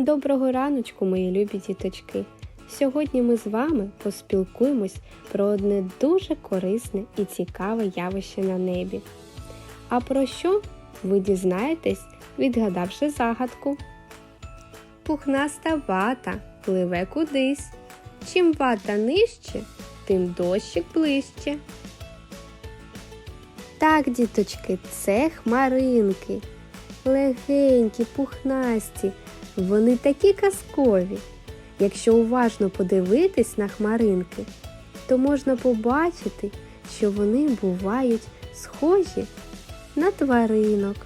Доброго раночку, мої любі діточки! Сьогодні ми з вами поспілкуємось про одне дуже корисне і цікаве явище на небі. А про що ви дізнаєтесь, відгадавши загадку? Пухнаста вата пливе кудись. Чим вата нижче, тим дощик ближче. Так, діточки, це хмаринки. Легенькі, пухнасті, вони такі казкові. Якщо уважно подивитись на хмаринки, то можна побачити, що вони бувають схожі на тваринок.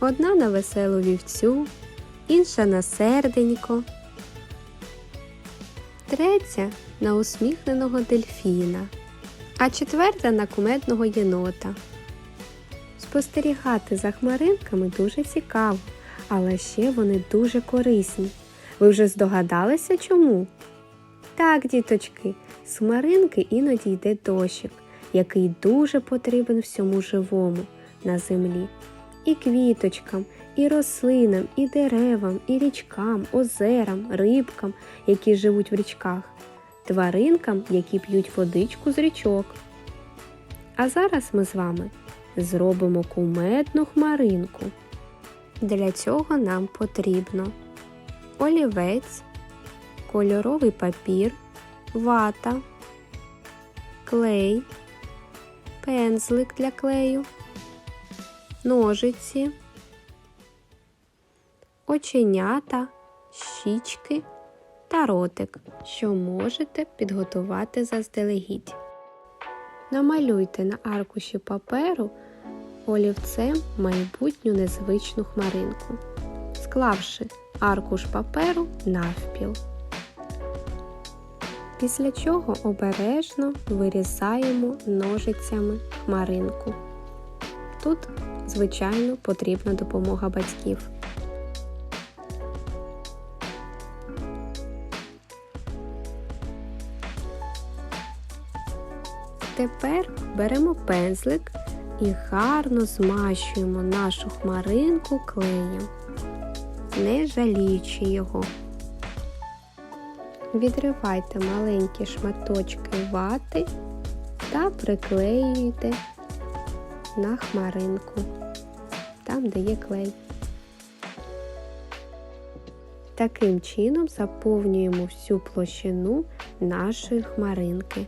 Одна на веселу вівцю, інша на серденько, третя на усміхненого дельфіна, а четверта на кумедного єнота. Спостерігати за хмаринками дуже цікаво, але ще вони дуже корисні. Ви вже здогадалися чому? Так, діточки, з хмаринки іноді йде дощик, який дуже потрібен всьому живому на землі. І квіточкам, і рослинам, і деревам, і річкам, озерам, рибкам, які живуть в річках, тваринкам, які п'ють водичку з річок. А зараз ми з вами зробимо кумедну хмаринку. Для цього нам потрібно олівець, кольоровий папір, вата, клей, пензлик для клею, ножиці, оченята, щічки та ротик, що можете підготувати заздалегідь. Намалюйте на аркуші паперу олівцем майбутню незвичну хмаринку, склавши аркуш паперу навпіл. Після чого обережно вирізаємо ножицями хмаринку. Тут, звичайно, потрібна допомога батьків. Тепер беремо пензлик і гарно змащуємо нашу хмаринку клеєм, не жаліючи його. Відривайте маленькі шматочки вати та приклеюйте на хмаринку, там, де є клей. Таким чином заповнюємо всю площину нашої хмаринки.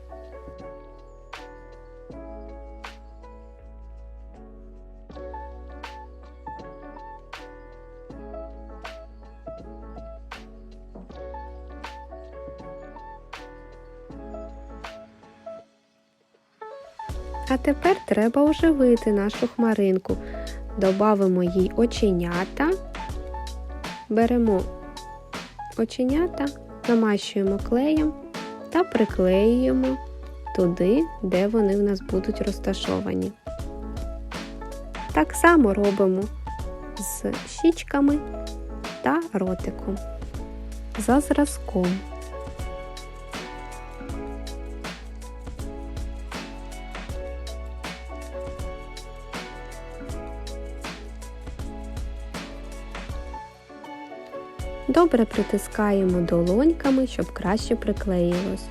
А тепер треба оживити нашу хмаринку. Добавимо їй оченята, беремо оченята, намащуємо клеєм та приклеюємо туди, де вони в нас будуть розташовані. Так само робимо з щічками та ротиком за зразком. Добре притискаємо долоньками, щоб краще приклеїлось.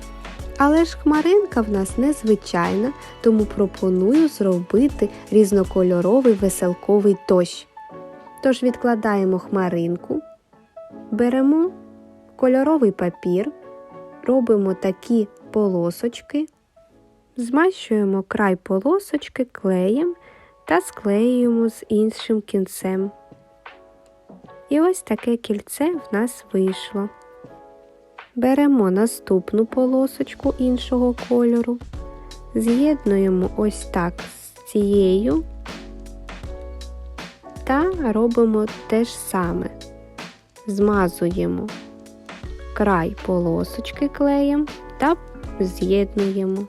Але ж хмаринка в нас незвичайна, тому пропоную зробити різнокольоровий веселковий дощ. Тож відкладаємо хмаринку, беремо кольоровий папір, робимо такі полосочки, змащуємо край полосочки клеєм та склеюємо з іншим кінцем. І ось таке кільце в нас вийшло. Беремо наступну полосочку іншого кольору, з'єднуємо ось так з цією та робимо те ж саме. Змазуємо край полосочки клеєм та з'єднуємо.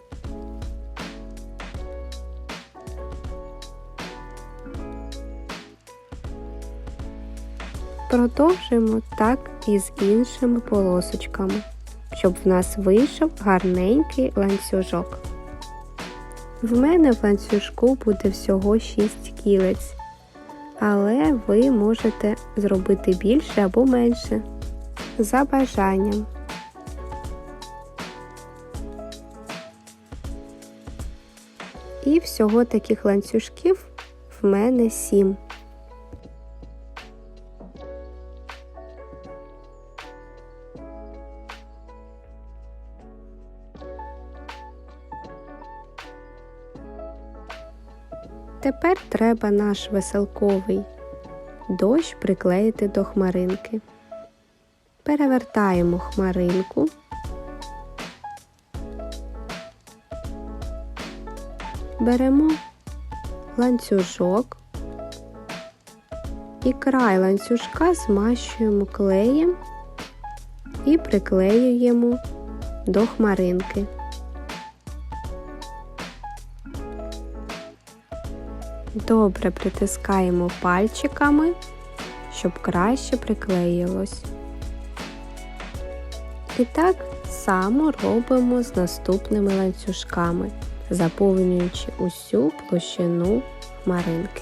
Продовжуємо так і з іншими полосочками, щоб в нас вийшов гарненький ланцюжок. В мене в ланцюжку буде всього 6 кілець, але ви можете зробити більше або менше. за бажанням. І всього таких ланцюжків в мене сім. Тепер треба наш веселковий дощ приклеїти до хмаринки. Перевертаємо хмаринку. Беремо ланцюжок і край ланцюжка змащуємо клеєм і приклеюємо до хмаринки. Добре притискаємо пальчиками, щоб краще приклеїлось. І так само робимо з наступними ланцюжками, заповнюючи усю площину хмаринки.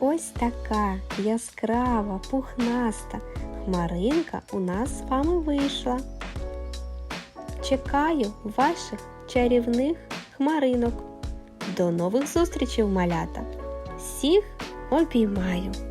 Ось така яскрава, пухнаста хмаринка у нас з вами вийшла. Чекаю ваших чарівних хмаринок. До нових зустрічей, малята! Всіх обіймаю!